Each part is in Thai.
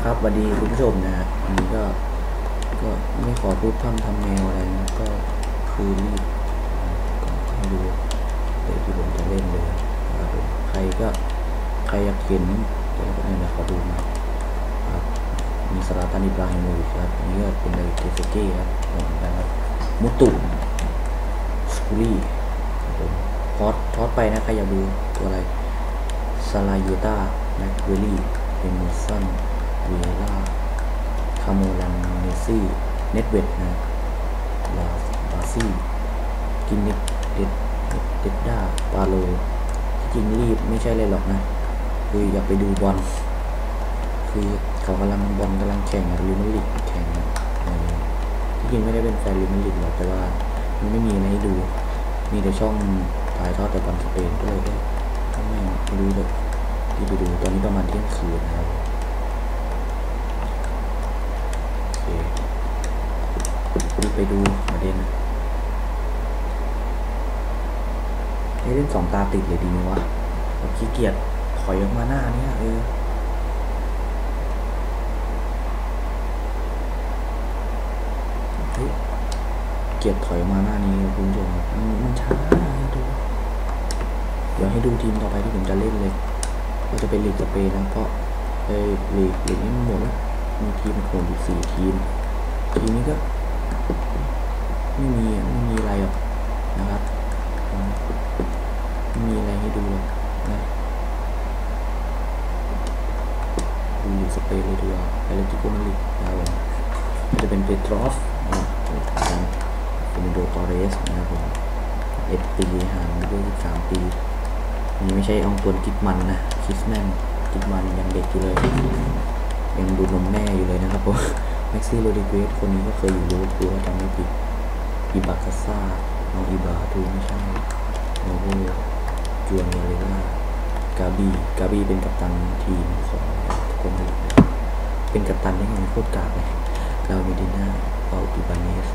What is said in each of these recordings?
นะครับสวัสดีคุณผู้ชมนะฮะวันนี้ก็ก็ไม่ขอพูดพร่ำทำแนวอะไรนะก็คือรีบก็ให้ดูเดี๋ยวที่ผมจะเล่นเลยนะครับผมใครก็ใครอยากเห็นก็เนี่ยขอดูนะครับมีสลาตันอิบราฮิโมวิชครับอันนี้ก็เป็นเลยเทสเก้ครับเหมือนกันครับมุตุสกูรี่ครับผมพอดพอดไปนะใครอยากดูตัวอะไรซาลาเยต้าแม็กเวลี่เอมอร์สัน เวล่าคาโมลันเนซี่เน็ตเวดนะลาบาซี่กินนิกเด็ดเด็ดด้าปาโลจริงรีบไม่ใช่เลยหรอกนะ คืออยากไปดูบอลคือเขากำลังบอลกำลังแข่งลิมลิกแข่งที่จริงไม่ได้เป็นแฟนลิมลิกหรอกแต่ว่ามันไม่มีอะไรให้ดู มีแต่ช่องถ่ายทอดแต่บอลสเปนด้วยก็ไม่รู้เลยที่ไปดูตอนนี้ประมาณเที่ยงคืนนะครับโอเค รีบไปดูมาเด่นให้เล่นสองตาติดเลยดีไหมวะเราขี้เกียจถอยออกมาหน้าเนี่ยเออเฮ้ยเกียรถอยมาหน้านี้คุณผู้ชมมันช้าดูเดี๋ยวให้ดูทีมต่อไปที่ผมจะเล่นเลยก็จะเป็นลีกสเปนนะเพราะไอ้ลีกลีกนี้หมดแล้วมีทีมโขนอยู่สี่ทีม ทีมนี้ก็ ไม่มีไม่มีอะไรหรอกนะครับไม่มีอะไรให้ดูหรอกนะดูลีกสเปนเลยดีกว่าไปเล่นที่โกมาลีกนะครับผมจะเป็นเปโตรฟนะครับเป็นโดตอเรสนะครับผมเอ็ดปีห่างด้วย13ปีนี่ไม่ใช่อองตวนกิดมันนะคิสแมนกิดมันยังเด็กอยู่เลย ยังดูนมแม่อยู่เลยนะครับผมแม็กซี่โรดิเกสคนนี้ก็เคยอยู่ลิเวอร์พูลจำไม่ผิดอิบาคาซาน้องอิบราทูไม่ใช่โนโวจวนเนเรล่ากาบีกาบีเป็นกัปตันทีมของโกมาลีกนะเป็นกัปตันได้ไงโคตรกากเลยลาเมดิน่าเปาติบาเนส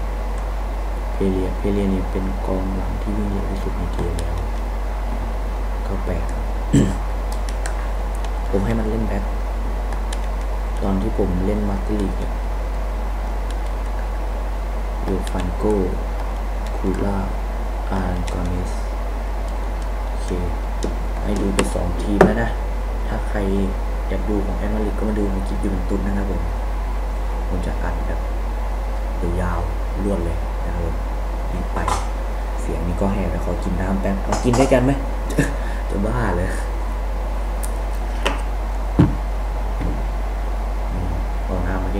เพเลียเพเลียนี่เป็นกองหลังที่วิ่งเร็วที่สุดในเกมแล้วก็แปลกผมให้มันเล่นแบ็ค อนที่ผมเล่นมาสเตอร์ลีกเนี่ยโยฟันโกคูล่า อาร์กอนิสโอเคให้ดูไปสองทีมแล้วนะ ถ้าใครอยากดูของแอมริกก็มาดูของกิฟยูเวนตุนนะครับผม ผมจะอัดแบบยาวๆรวดเลยนะครับผมรีบไป เสียงนี้ก็แหบไปขอกินน้ำแป๊บเรากินได้กันไหมจะบ้าเลยอืมเอาน้ำมาใ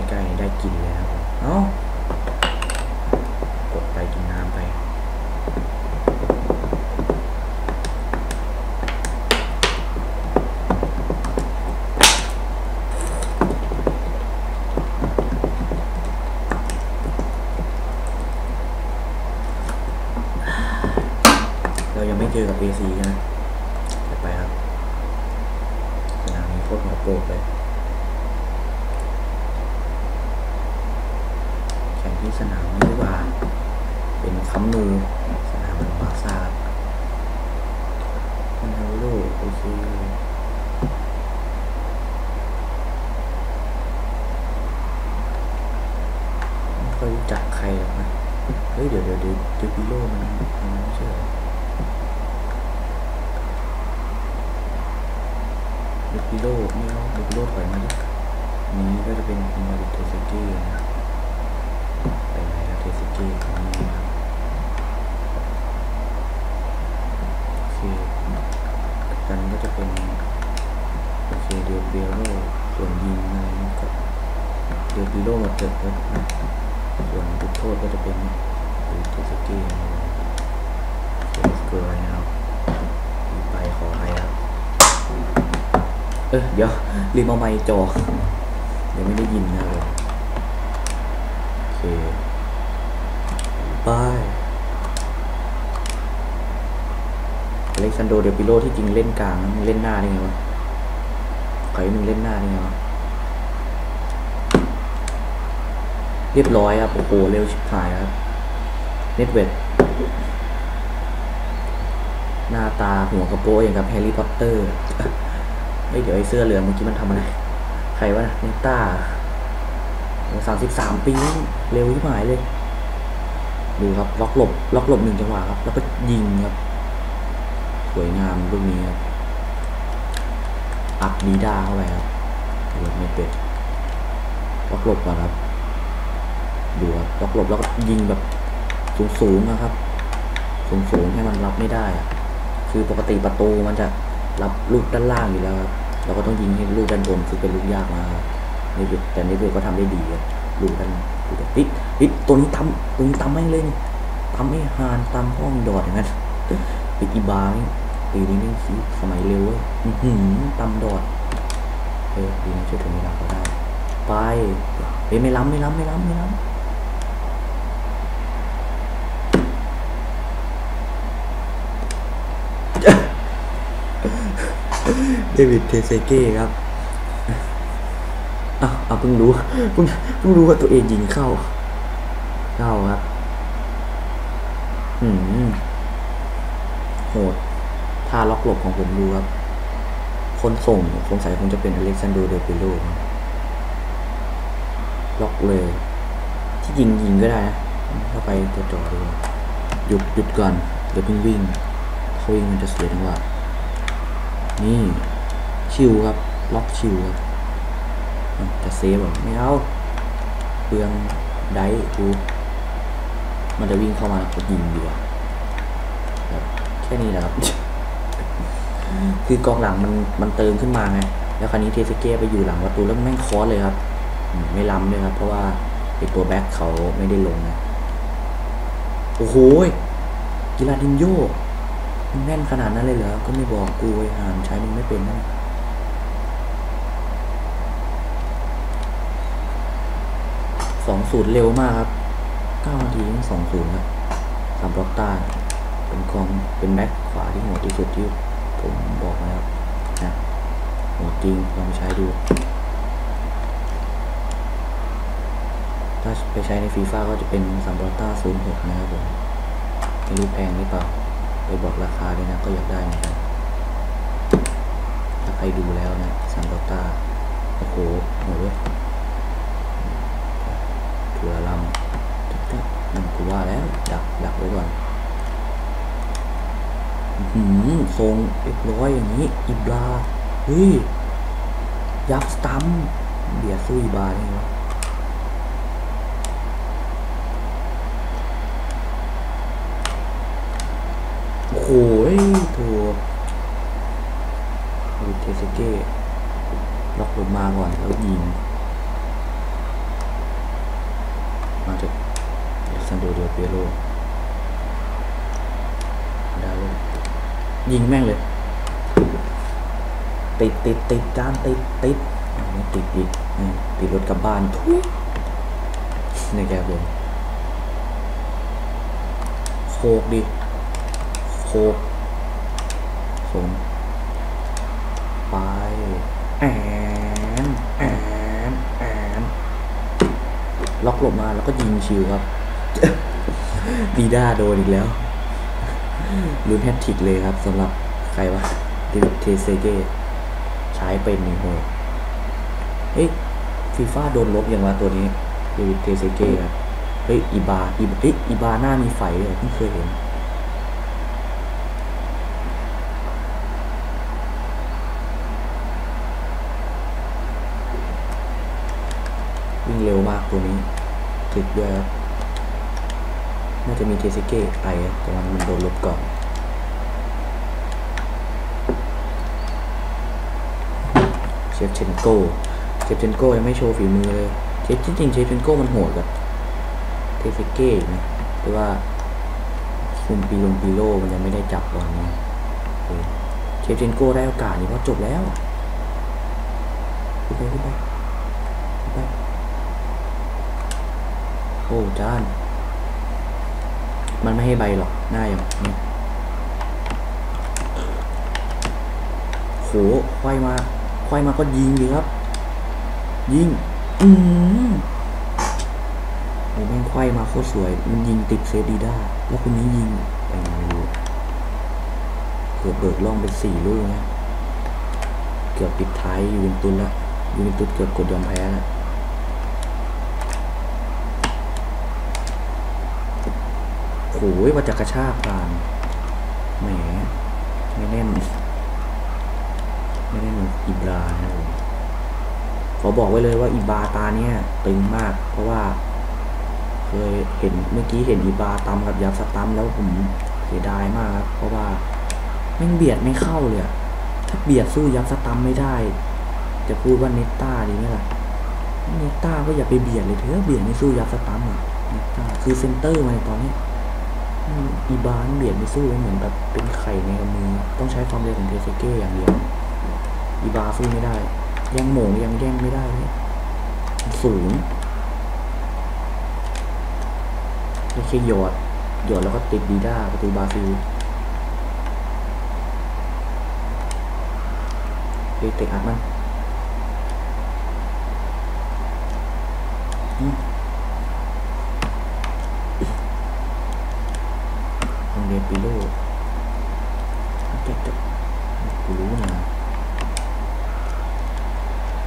กินเลยครับเอ้ากดไปกินน้ำไป เรายังไม่เจอกับ AC ใช่ไปไปครับสนามนี้โคตรหัวโปกเลย แข่ง ที่สนามนี้ดีกว่าเป็นคัมนูสนามของบาร์ซ่าคอนเทโลโอเคไม่ค่อยรู้จักใครหรอกนะ เฮ้ย เดี๋ยวเดี๋ยวเดี๋ยวเดบิโลมันมันไม่ใช่เหรอเดบิโลไม่เอาเดบิโลถอยมาดินี้ก็จะเป็นอิมาริเทสเก้นะไปไหนครับเทสเก้ตรงนี้นะครับโอเคกันก็จะเป็นโอเคเดลเบโลส่วนยิงอะไรนี่ก็เดบิโลหมดเจ็ดแล้วนะส่วนจุดโทษก็จะเป็นเทสเก้นะครับเทสเกอร์นะครับอีกไปขอใครครับ เออเดี๋ยวลืมเอาไมค์จอเดี๋ยวไม่ได้ยินนะเลยโอเคบายอเล็กซานโดเดปิโลที่จริงเล่นกลางนะมึงเล่นหน้าได้ไงวะใครมึงเล่นหน้าได้ไงวะเรียบร้อยครับโอ้โหเร็วชิบหายครับเน็ตเวดหน้าตาหัวกระโปรงอย่างกับแฮร์รี่พอตเตอร์ เดี๋ยวไอ้เสื้อเหลืองเมื่อกี้มันทำอะไร ใครวะเนต้าสามสิบสามปีเร็วที่หมายเลย ดูครับล็อกหลบล็อกหลบหนึ่งจังหวะครับ แล้วก็ยิงครับ สวยงามลูกนี้ครับอัพดีด้าเข้าไปครับหลบไม่เป็นล็อกหลบก่อนครับ ดูครับล็อกหลบแล้วก็ยิงแบบสูงๆนะครับ สูงๆให้มันรับไม่ได้ คือปกติประตูมันจะรับลูกด้านล่างอยู่แล้วครับ เราก็ต้องยิงให้ลูกด้านบนคือเป็นลูกยากมากครับนี่คือแต่นี่คือก็ทำได้ดีลูกด้านลูกด้านปิดปิดตัวนี้ตำตัวนี้ตำไม่งเลยนี่ตำไม่หานตำห้องดอดอย่างนั้นปิดอีบาร์นี่ปีนี้นี่สิสมัยเร็วเว้ยอือหือตำดอดเออดีนะช่วยถึงเวลาก็ได้ไปเฮ้ยไม่ล้ำไม่ล้ำไม่ล้ำไม่ล้ำ เดวิดเทเซเก้ครับอ้าวอ้าเพิ่งรู้เพิ่งเพิ่งรู้ว่าตัวเองยิงเข้า เข้าครับ อืมโหดท่าล็อกหลบของผมดูครับ คนส่งสงสัยคงจะเป็นอเล็กซานโดเดลเปโลล็อกเลย ที่ยิงยิงก็ได้นะเข้าไปตัวจ่อดูหยุดหยุดก่อนเดี๋ยวเพิ่งวิ่งเขาวิ่งมันจะเสียจังหวะนี่ ชิวครับล็อกชิวครับอะจะเซฟเหรอไม่เอาเปลืองไดกูมันจะวิ่งเข้ามาก็ยิงดีกว่าแบบแค่นี้แหละครับ คือกองหลังมันมันเติมขึ้นมาไงแล้วคราวนี้เทสเก้ไปอยู่หลังประตูแล้วแม่งคอสเลยครับ ไม่ล้ำเลยครับ เพราะว่าไอตัวแบ็คเขาไม่ได้ลงนะโอ้โหกีฬาดินโยมึงแน่นขนาดนั้นเลยเหรอ ก็ไม่บอกกูไอ้หามใช้มึงไม่เป็นนะ สองศูนย์เร็วมากครับเก้านาทีสองศูนย์ครับสามบล็อกต้าเป็นกองเป็นแบ็คขวาที่โหดที่สุดที่ผมบอกมาแล้วนะโหดจริงลองใช้ดู ถ้าไปใช้ในฟีฟ่าก็จะเป็นซัมบรอกต้าศูนย์หกนะครับผมไม่รู้แพงหรือเปล่า ไปบอกราคาด้วยนะก็อยากได้เหมือนกันถ้าใครดูแล้วนะซัมบรอกต้าโอ้โหโหดเว้ย ถัวลำตึ๊กตึ๊กนั่นกูว่าแล้ว ดักดักไว้ก่อนหืมทรงเรียบร้อยอย่างนี้ อิบลาเฮ้ยยับสตัมเบียดสู้อีบาได้ไงวะโอ้โหถูกดูเทสเก้ล็อกลงมาก่อนแล้วยิง มาจากเอ ซันโดเดลเปโรด้เลยยิงแม่งเลย ติดติดติดจานติดติดอะไม่ติดอีกติดรถกลับบ้านทุยในแกผมโคกดิโคกส่ไปแอนแอนแอนล็อกหลบมาแล้วก็ยิงชิวครับ ดีด้าโดนอีกแล้วลุ้นแฮตทิกเลยครับสำหรับใครวะเดวิดเทเซเก้ใช้เป็นนี่โหดเฮ้ยฟีฟ่าโดนลบอยังวะตัวนี้เดวิดเทเซเก้ครับเฮ้ยอีบาอีเฮ้ยอีบาหน้ามีไฟเลยเพิ่งเคยเห็นวิ่งเร็วมากตัวนี้ถึกด้วยครับ น่าจะมีเทสเก้ไปแต่มันมันโดนลบก่อนเชฟเชนโก้เชฟเชนโก้ยังไม่โชว์ฝีมือเลยเชฟจริงๆเชฟเชนโก้มันโหดกับเทสเก้นะแต่ว่าคุมปีลงปีโลมันยังไม่ได้จับตอนนี้เชฟเชนโก้ได้โอกาสนี่เพราะจบแล้วไปไปไปโอ้จาน มันไม่ให้ใบหรอกหน้าอย่างนี้โหควายมาควายมาก็ยิงดีครับ ยิง อืมโอ้แม่งควายมาโคตรสวย มันยิงติดเซดีด้าแล้วคนนี้ยิงไปไม่รู้เกือบเบิกล่องเป็นสี่ลูกนะ เกือบปิดท้ายยูเป็นตุนละยูเวนตุสเกือบกดยอมแพ้แล้ว โอ้ยว่าจะกระชากผ่านแหมไม่แน่น ไม่แน่นอิบรานะครับผมขอบอกไว้เลยว่าอิบราตาเนี่ยตึงมาก เพราะว่า เคยเห็นเมื่อกี้เห็นอิบราตำกับยับสตัมแล้วผมเสียดายมากครับ เพราะว่าแม่งเบียดไม่เข้าเลยถ้าเบียดสู้ยับสตัมไม่ได้ จะพูดว่าเนตต้าดีไหมล่ะ เนตต้าก็อย่าไปเบียดเลยเถอะเบียดไม่สู้ยับสตัมอะเนตต้าคือเซนเตอร์มาในตอนนี้ อีบานเบียดไม่สู้เหมือนแบบเป็นไข่ในกำมือ ต้องใช้ความเร็วของเทเซเก้อย่างเดียว อีบาสู้ไม่ได้แย่งโหมงยังแย่งไม่ได้เลยสูงไม่ใช่หยอดหยอดแล้วก็ติดดีด้าประตูบาซิลเฮ้ยเตะอัดมัน โรงเรียนปิโลแกจะกูรู้นะ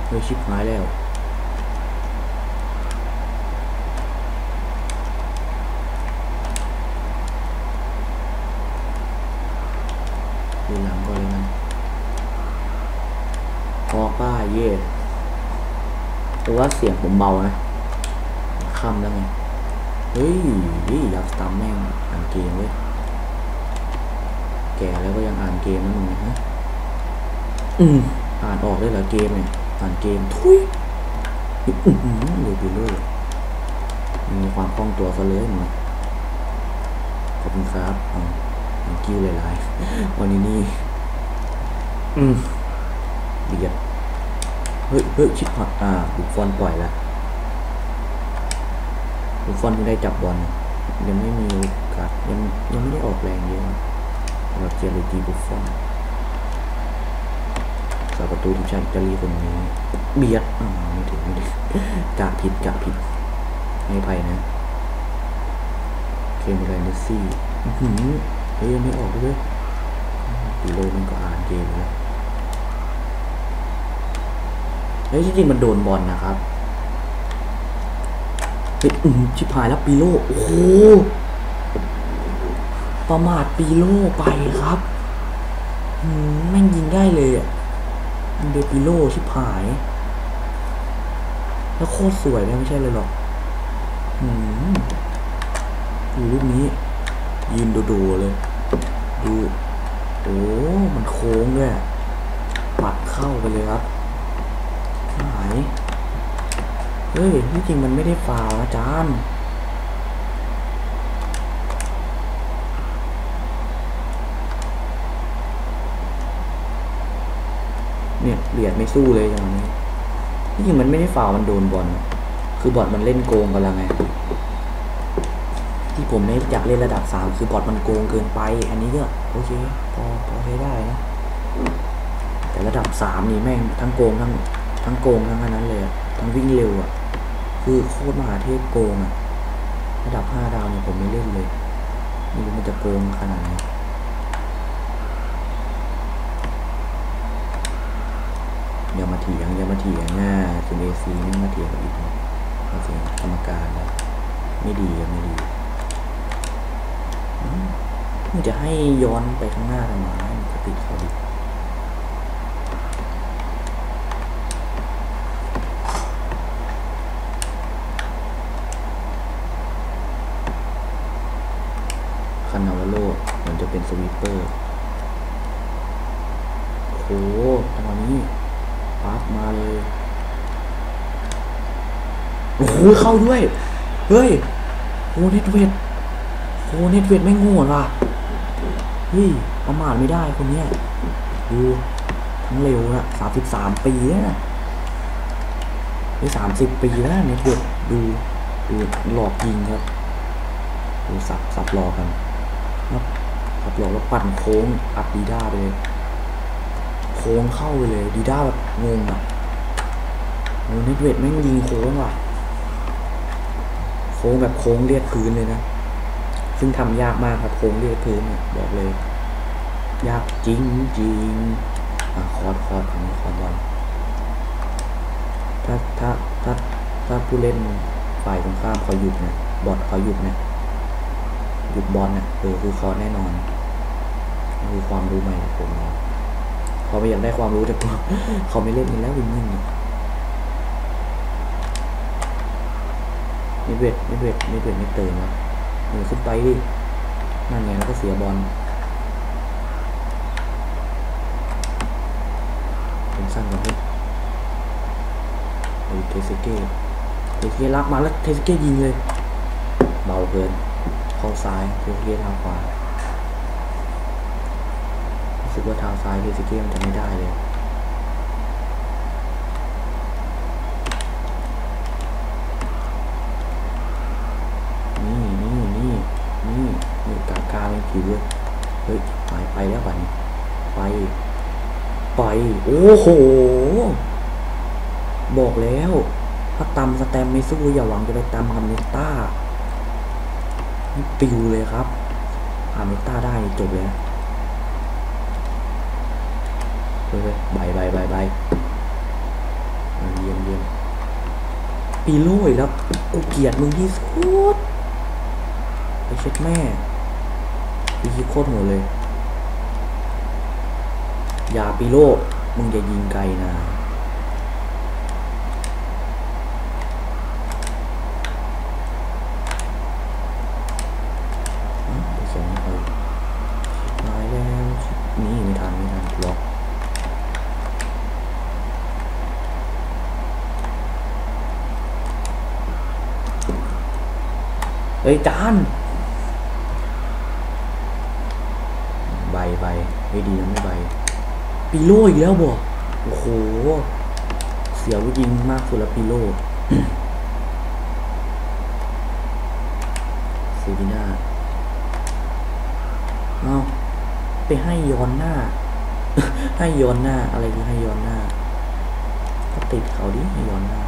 เฮ้ย ชิบหายแล้วดูหลังก่อนเลยมันออป้าเย่แต่ว่าเสียงผมเบานะค่ำแล้วไง เฮ้ยอยากตามแม่งอ่านเกมเว้ย แก่แล้วก็ยังอ่านเกมนะมึงนะฮะอืมอ่านออกได้เหรอเกมเนี่ย อ่านเกมทุยอื้อหือเดี๋ยวไปเลยมีความคล่องตัวซะเลยมึงขอบคุณครับอ๋อ thank you หลายๆวันนี้นี่ อืมเบียดเฮ้ยเฮ้ยชิบหายอ่าบุฟฟอนปล่อยละบุฟฟอนไม่ได้จับบอลยังไม่มีโอกาสยังยังไม่ได้ออกแรงเยอะสำหรับเจลิจีบุฟฟอน สาประตูทีมชาติอิตาลีคนนี้ เบียดอ่าไม่ถึงไม่ถึงกะผิดกะผิดให้ภัยนะเคมไรเนสซี่หือเฮ้ยยังไม่ออกด้วยปีโลมันก็อ่านเกมแล้วเฮ้ยจริงๆมันโดนบอลนะครับเฮ้ยอื้อหือชิบหายแล้วปีโลโอ้โหประมาทปีโลไปครับอืมแม่งยิงได้เลยอะ เดปิโลชิบหาย แล้วโคตรสวยเลยไม่ใช่เลยหรอกอืมดูรูปนี้ ยืนโดูๆเลย ดู โอ้มันโค้งด้วยปัดเข้าไปเลยครับ หาย เฮ้ยที่จริงมันไม่ได้ฟาวล์นะจานเนี่ย เบียดไม่สู้เลยอย่างนี้ที่จริงมันไม่ได้ฟาวันโดนบอลคือบอลมันเล่นโกงกันล้วไง ที่ผมไม่อยากเล่นระดับสามคือบอทมันโกงเกินไป อันนี้ก็โอเคพอพอใช้ได้นะแต่ระดับสามนี่แม่งทั้งโกงทั้งทั้งโกงทั้งอันนั้นเลยทั้งวิ่งเร็วอะ คือโคตรมหาเทพโกงอะ ระดับห้าดาวเนี่ยผมไม่เล่นเลยไม่รู้มันจะโกงขนาดไหน อย่ามาเถียงอย่ามาเถียงหน้าถึงเอซีนี่มาเถียงกับอีกนะมาเถียงกรรมการแล้วไม่ดีไม่ดีมึงจะให้ย้อนไปข้างหน้าทำไมมันก็ติดเขาดิคานาวาโลเหมือนจะเป็นสวีปเปอร์ โอ้โหจังหวะนี้ ปั๊บมาเลยโอ้โหเข้าด้วย เฮ้ยโอ้เน็ตเวทโอ้เน็ตเวทไม่ง่ว่ะเฮ้ยประมาทไม่ได้คนเนี้ยดูทั้งเร็วนะสามสิบสามปีแล้วนะนี่สามสิบปีแล้วเน็ตเวทดูดูหลอกยิงครับดูสับสับหลอกกันครับสับหลอกแล้วปั่นโค้งอัดดีด้าไปเลย ค้งเข้าไปเลยดีด้าแบบงงอะโอ้น็ตเวทแม่งยิงโค้งว่ะ โค้งแบบโค้งเลียดพื้นเลยนะ ซึ่งทำยากมากครับโค้งเลียดพื้นเนี่ยบอกเลย ยากจริงจริงอะคอร์ดคอร์ดของคอร์ดบอลถ้าถ้าถ้าถ้าผู้เล่นฝ่ายตรงข้ามเขาหยุดเนี่ยบอทเขาหยุดเนี่ยหยุดบอลเนี่ยเออคือเขาแน่นอนคือความรู้ใหม่ของผมนะ เขาไม่อยากได้ความรู้แต่ตัวเขาไม่เล่นกันแล้ววินนิ่งเนี่ยไม่เวทไม่เวทไม่เวทไม่เติมวะเออขึ้นไปดินั่นไงแล้วก็เสียบอลเป็นสั้นกว่านี้ไอ้เทสเก้เทสเก้รับมาแล้วเทสเก้ยิงเลย เบาเกิน เข้าซ้ายเทสเก้ทางขวา สึกว่าทางซ้ายเทสเก้มันจะไม่ได้เลยนี่นี่นี่นี่นี่กากาไม่ผิวเลยเฮ้ยไปไปแล้วบัดนี้ไปไปโอ้โห บอกแล้วถ้าตำสแตมไม่สู้อย่าหวังจะไปตำกับเนต้านี่ปิวเลยครับผ่าเนต้าได้จบเลยนะ เฮ้ยใบใบใบใบเยี่ยมเยี่ยมปีโร่อีกแล้วกูเกลียดมึงที่สุดไปเช็ดแม่ปีโคตรโหดเลย อย่าปีโร่มึงอย่ายิงไกลนะไปส่งไปตายแล้วนี่ไม่ทันไม่ทันล็อก เฮ้ยจานใบใบไม่ดีนะไม่ใบปีโร่อีกแล้วบ่โอ้โห เสียวกยิงมากสุดละปีโร่เซรีน่าเอาไปให้ย้อนหน้า ให้ย้อนหน้า อะไรคือให้ย้อนหน้าก็ติดเขาดิให้ย้อนหน้า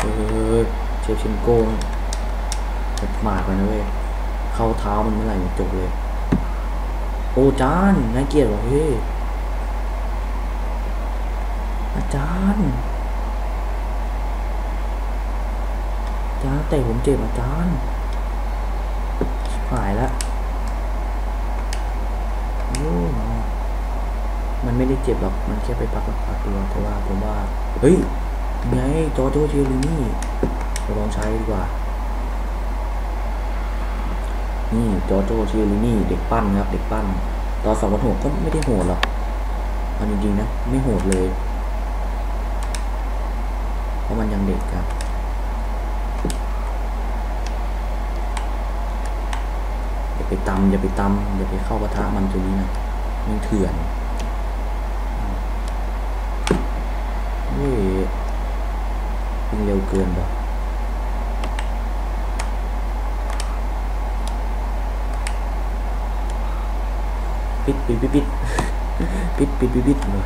เอ อเชฟชินโก้มันหมาดไปนะเว้ย เข้าเท้ามันเมื่อไหร่มันจบเลย โอ้จานน่าเกียดว่ะเฮ้ย อาจารย์จารย์แต่ผมเจ็บอาจารย์หายแล้วโอ้มันไม่ได้เจ็บหรอก มันแค่ไปพักรักษาตัวแต่ว่าผมว่า เฮ้ย ไงจอโจเชลินี่ เราลองใช้ดีกว่า นี่จอโจเชลินี่เด็กปั้นครับ เด็กปั้น ตอนสองพันหกก็ไม่ได้โหดหรอกเอาจริงๆนะ ไม่โหดเลย เพราะมันยังเด็กครับอย่าไปตำอย่าไปตำอย่าไปเข้าปะทะมันตัวนี้นะมันเถื่อนเฮ้ยเร็วเกินป่ะ ปิดปิดปิดปิดปิดปิดปิดปิดเลย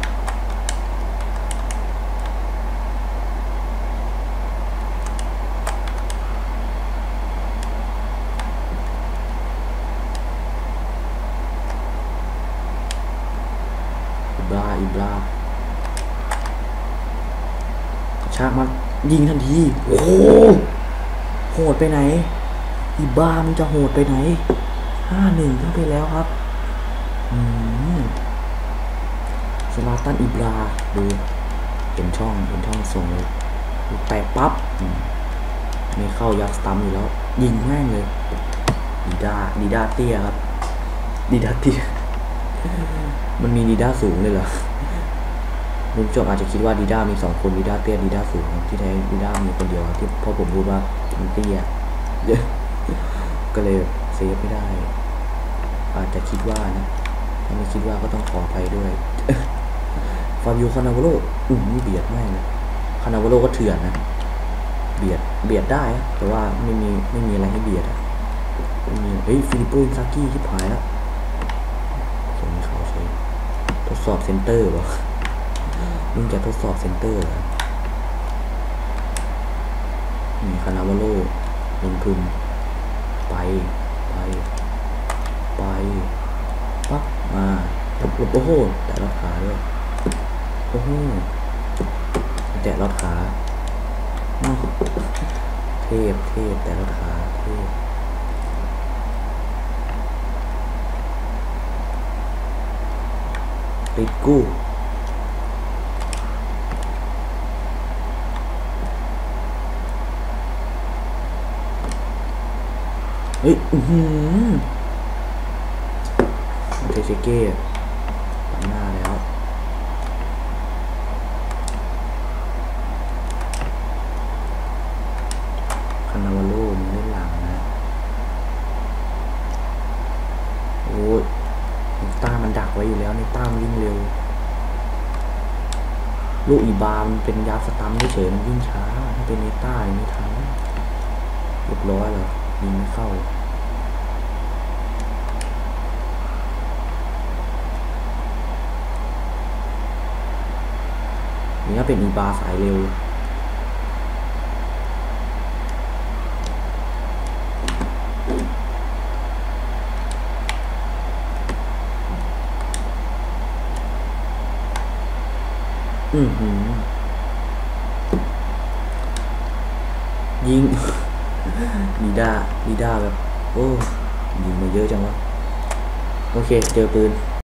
อีบลาอีบลาชากมันยิงทันที โอ้โหโหดไปไหน อีบ้ามันจะโหดไปไหนห้าหนึ่งขึ้นไปแล้วครับ สลาตันอิบราดูเห็นช่องเห็นช่องส่งเลยแตะปั๊บไม่เข้ายักษ์ตัมอยู่แล้ว ยิงแม่งเลยดีดาดีดาเตี้ยครับดีดาเตี้ยมันมีดีดาสูงเลยเหรอลุงจบอาจจะคิดว่าดีด้ามีสองคนดีด้าเตี้ยดีด้าสูงที่แท้ดีด้ามีคนเดียวที่พราะผมรู้ว่ามันเตี้ยก็เลยเซฟไม่ได้ อาจจะคิดว่านะ ไม่คิดว่าก็ต้องขออภัยด้วยฟาบิโอคานาวโรอุ้มนี่เบียดมากเลยคานาวโรก็เถื่อนนะเบียดเบียดได้ แต่ว่าไม่มีไม่มีอะไรให้เบียดอะไม่มีเฮ้ยฟิลิปโปอินซากิที่ผายแล้วส่งให้เขาใช้ทดสอบเซนเตอร์วะมึงจะทดสอบเซนเตอร์เหรอนี่คานาวาโลลงทุนไป ไป ไปปั๊บ มาหลบโอ้โหแต่รอดขาด้วยโอ้โหแต่รอดขาอ้าวเทพเทพแต่รอดขาเทพติดกู้เฮ้ย อือหือ เทเก้ตัดหน้าแล้ว คานาวาโลมันเล่นหลังนะ โอ้ยต้ามันดักไว้อยู่แล้วนิต้ามันวิ่งเร็ว ลูกอีบามันเป็นยาสตัมเฉยมันวิ่งช้า ถ้าเป็นนิต้าอย่างนี้ทันเรียบร้อยแล้วยิงไม่เข้า นี่ก็เป็นอีบาสายเร็ว อือหือ ยิงดีด้าดีด้าแบบ โอ้ ยิงมาเยอะจังวะ โอเค เจอปืน